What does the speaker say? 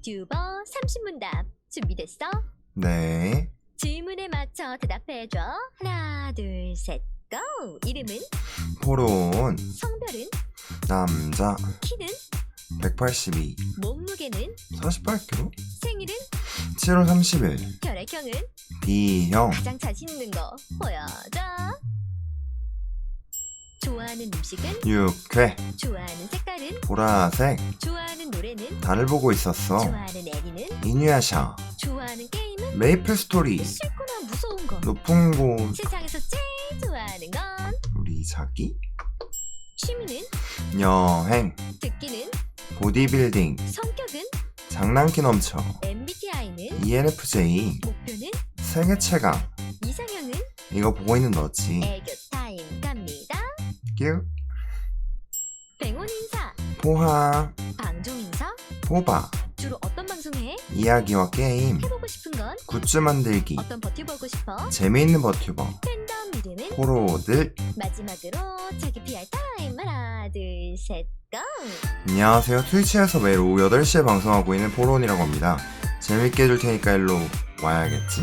버튜버 30문답 준비됐어? 네. 질문에 맞춰 대답해줘. 하나, 둘, 셋, 고! 이름은? 포론. 성별은? 남자. 키는? 182. 몸무게는? 48kg? 생일은? 7월 30일. 혈액형은? B형. 가장 자신 있는 거 보여줘. 좋아하는 음식은? 육회. 좋아하는 색깔은? 보라색. 좋아하는 달을 보고 있었어. 이누야샤. 메이플 스토리. 높은 곳. 세상에서 제일 좋아하는 건? 우리 자기. 취미는? 여행. 듣기는? 보디빌딩. 성격은? 장난기 넘쳐. MBTI는? ENFJ. 목표는? 세계 최강. 이상형은? 이거 보고 있는 너지. 애교 타임 갑니다. 뀨. 백원 인사, 포항. 방종 인사, 포바. 주로 어떤 방송 해? 이야기와 게임. 해보고 싶은 건? 굿즈 만들기. 어떤 버티 보고 싶어? 재미있는 버튜버. 팬덤 이름은? 포로들. 마지막으로 자기 PR 타임 하나 둘셋 고! 안녕하세요. 트위치에서 매일 오후 8시에 방송하고 있는 포론이라고 합니다. 재밌게 해줄 테니까 일로 와야겠지?